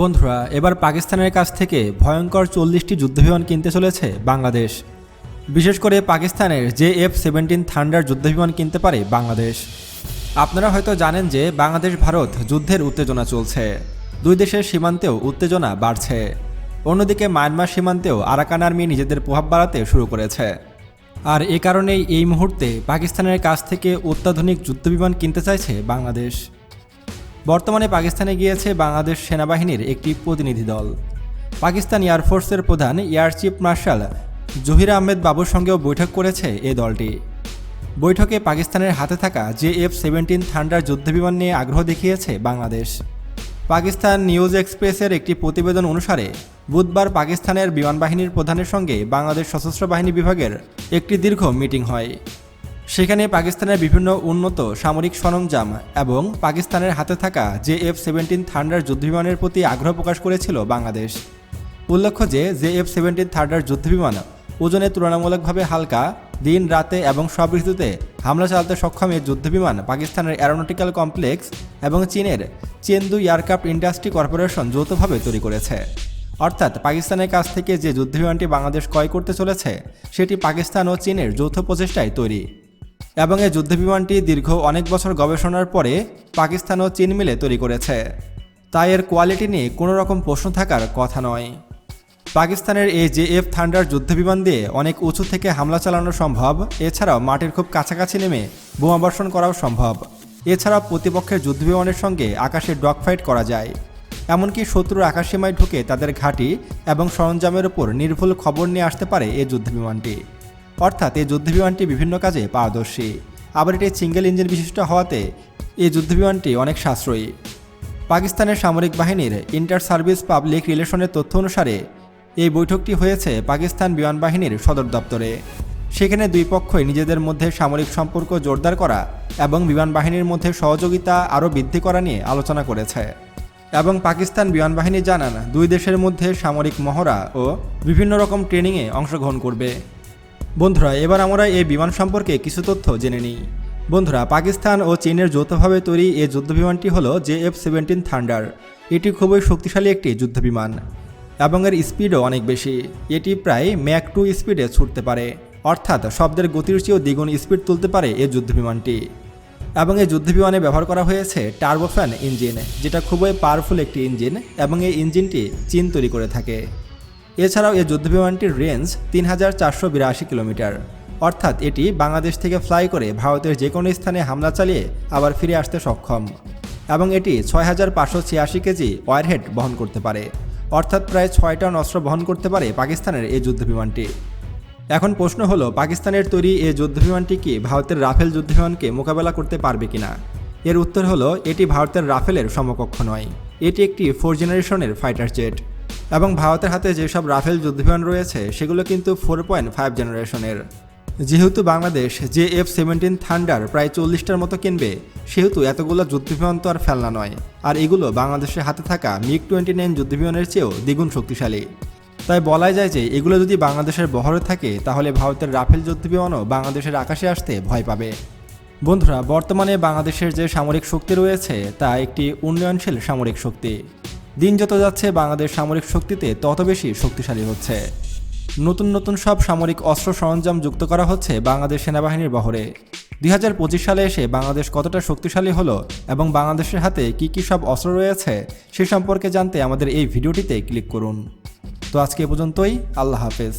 বন্ধুরা, এবার পাকিস্তানের কাছ থেকে ভয়ঙ্কর চল্লিশটি যুদ্ধবিমান কিনতে চলেছে বাংলাদেশ। বিশেষ করে পাকিস্তানের জে এফ সেভেন্টিন থান্ডার যুদ্ধবিমান কিনতে পারে বাংলাদেশ। আপনারা হয়তো জানেন যে বাংলাদেশ ভারত যুদ্ধের উত্তেজনা চলছে। দুই দেশের সীমান্তেও উত্তেজনা বাড়ছে। অন্যদিকে মায়ানমার সীমান্তেও আরাকান আর্মি নিজেদের প্রভাব বাড়াতে শুরু করেছে। আর এ কারণেই এই মুহূর্তে পাকিস্তানের কাছ থেকে অত্যাধুনিক যুদ্ধবিমান কিনতে চাইছে বাংলাদেশ। বর্তমানে পাকিস্তানে গিয়েছে বাংলাদেশ সেনাবাহিনীর একটি প্রতিনিধি দল। পাকিস্তান এয়ারফোর্সের প্রধান air chief marshal Zaheer Ahmed Babar সঙ্গেও বৈঠক করেছে এই দলটি। বৈঠকে পাকিস্তানের হাতে থাকা জে এফ সেভেন্টিন থান্ডার যুদ্ধবিমান নিয়ে আগ্রহ দেখিয়েছে বাংলাদেশ। পাকিস্তান নিউজ এক্সপ্রেসের একটি প্রতিবেদন অনুসারে, বুধবার পাকিস্তানের বিমান বাহিনীর প্রধানের সঙ্গে বাংলাদেশ সশস্ত্র বাহিনী বিভাগের একটি দীর্ঘ মিটিং হয়। সেখানে পাকিস্তানের বিভিন্ন উন্নত সামরিক সরঞ্জাম এবং পাকিস্তানের হাতে থাকা জে এফ সেভেন্টিন থান্ডার যুদ্ধবিমানের প্রতি আগ্রহ প্রকাশ করেছিল বাংলাদেশ। উল্লেখ্য যে জে এফ সেভেন্টিন থান্ডার যুদ্ধবিমান ওজনে তুলনামূলকভাবে হালকা, দিন, রাতে এবং সব ঋতুতে হামলা চালাতে সক্ষম এই যুদ্ধবিমান পাকিস্তানের অ্যারোনটিক্যাল কমপ্লেক্স এবং চীনের চেন্দু এয়ারক্রাফট ইন্ডাস্ট্রি কর্পোরেশন যৌথভাবে তৈরি করেছে। অর্থাৎ পাকিস্তানের কাছ থেকে যে যুদ্ধবিমানটি বাংলাদেশ ক্রয় করতে চলেছে, সেটি পাকিস্তান ও চীনের যৌথ প্রচেষ্টায় তৈরি। এবং এই যুদ্ধবিমানটি দীর্ঘ অনেক বছর গবেষণার পরে পাকিস্তান ও চীন মিলে তৈরি করেছে। তাই এর কোয়ালিটি নিয়ে কোনো রকম প্রশ্ন থাকার কথা নয়। পাকিস্তানের এই জে এফ থান্ডার যুদ্ধবিমান দিয়ে অনেক উঁচু থেকে হামলা চালানো সম্ভব। এছাড়াও মাটির খুব কাছাকাছি নেমে বোমাবর্ষণ করাও সম্ভব। এছাড়াও প্রতিপক্ষের যুদ্ধবিমানের সঙ্গে আকাশে ডগ ফাইট করা যায়। এমনকি শত্রুর আকাশসীমায় ঢুকে তাদের ঘাঁটি এবং সরঞ্জামের উপর নির্ভুল খবর নিয়ে আসতে পারে এই যুদ্ধবিমানটি। অর্থাৎ এই যুদ্ধবিমানটি বিভিন্ন কাজে পারদর্শী। আবার এটি সিঙ্গেল ইঞ্জিন বিশিষ্ট হওয়াতে এই যুদ্ধবিমানটি অনেক সাশ্রয়ী। পাকিস্তানের সামরিক বাহিনীর ইন্টার সার্ভিস পাবলিক রিলেশনের তথ্য অনুসারে, এই বৈঠকটি হয়েছে পাকিস্তান বিমান বাহিনীর সদর দপ্তরে। সেখানে দুই পক্ষই নিজেদের মধ্যে সামরিক সম্পর্ক জোরদার করা এবং বিমান বাহিনীর মধ্যে সহযোগিতা আরও বৃদ্ধি করা নিয়ে আলোচনা করেছে। এবং পাকিস্তান বিমান বাহিনী জানান, দুই দেশের মধ্যে সামরিক মহড়া ও বিভিন্ন রকম ট্রেনিংয়ে অংশগ্রহণ করবে। বন্ধুরা, এবার আমরা এই বিমান সম্পর্কে কিছু তথ্য জেনে নিই। বন্ধুরা, পাকিস্তান ও চীনের যৌথভাবে তৈরি এই যুদ্ধবিমানটি হল জে এফ সেভেন্টিন থান্ডার। এটি খুবই শক্তিশালী একটি যুদ্ধবিমান এবং এর স্পিডও অনেক বেশি। এটি প্রায় ম্যাক টু স্পিডে ছুটতে পারে, অর্থাৎ শব্দের গতির চেয়েও দ্বিগুণ স্পিড তুলতে পারে এই যুদ্ধবিমানটি। এবং এই যুদ্ধবিমানে ব্যবহার করা হয়েছে টার্বোফ্যান ইঞ্জিন, যেটা খুবই পাওয়ারফুল একটি ইঞ্জিন এবং এই ইঞ্জিনটি চীন তৈরি করে থাকে। এছাড়াও এই যুদ্ধবিমানটির রেঞ্জ তিন হাজার চারশো বিরাশি কিলোমিটার। অর্থাৎ এটি বাংলাদেশ থেকে ফ্লাই করে ভারতের যে কোনো স্থানে হামলা চালিয়ে আবার ফিরে আসতে সক্ষম। এবং এটি ছয় হাজার পাঁচশো ছিয়াশি কেজি ওয়ারহেড বহন করতে পারে। অর্থাৎ প্রায় ছয় টন অস্ত্র বহন করতে পারে পাকিস্তানের এই যুদ্ধবিমানটি। এখন প্রশ্ন হলো, পাকিস্তানের তৈরি এই যুদ্ধবিমানটি কি ভারতের রাফেল যুদ্ধবিমানকে মোকাবেলা করতে পারবে কিনা? এর উত্তর হলো, এটি ভারতের রাফেলের সমকক্ষ নয়। এটি একটি ফোর জেনারেশনের ফাইটার জেট। এবং ভারতের হাতে যেসব রাফেল যুদ্ধবিমান রয়েছে, সেগুলো কিন্তু ফোর পয়েন্ট ফাইভ জেনারেশনের যেহেতু বাংলাদেশ যে এফ সেভেন্টিন থান্ডার প্রায় চল্লিশটার মতো কিনবে, সেহেতু এতগুলো যুদ্ধবিমান তো আর ফেলনা নয়। আর এগুলো বাংলাদেশের হাতে থাকা মিগ টোয়েন্টি নাইন যুদ্ধবিমানের চেয়েও দ্বিগুণ শক্তিশালী। তাই বলাই যায় যে, এগুলো যদি বাংলাদেশের বহরে থাকে, তাহলে ভারতের রাফেল যুদ্ধবিমানও বাংলাদেশের আকাশে আসতে ভয় পাবে। বন্ধুরা, বর্তমানে বাংলাদেশের যে সামরিক শক্তি রয়েছে, তা একটি উন্নয়নশীল সামরিক শক্তি। দিন যত যাচ্ছে, বাংলাদেশ সামরিক শক্তিতে তত বেশি শক্তিশালী হচ্ছে। নতুন নতুন সব সামরিক অস্ত্র সরঞ্জাম যুক্ত করা হচ্ছে বাংলাদেশ সেনাবাহিনীর বহরে। দুই হাজার পঁচিশ সালে এসে বাংলাদেশ কতটা শক্তিশালী হলো এবং বাংলাদেশের হাতে কি কি সব অস্ত্র রয়েছে, সে সম্পর্কে জানতে আমাদের এই ভিডিওটিতে ক্লিক করুন। তো আজকে পর্যন্তই, আল্লাহ হাফেজ।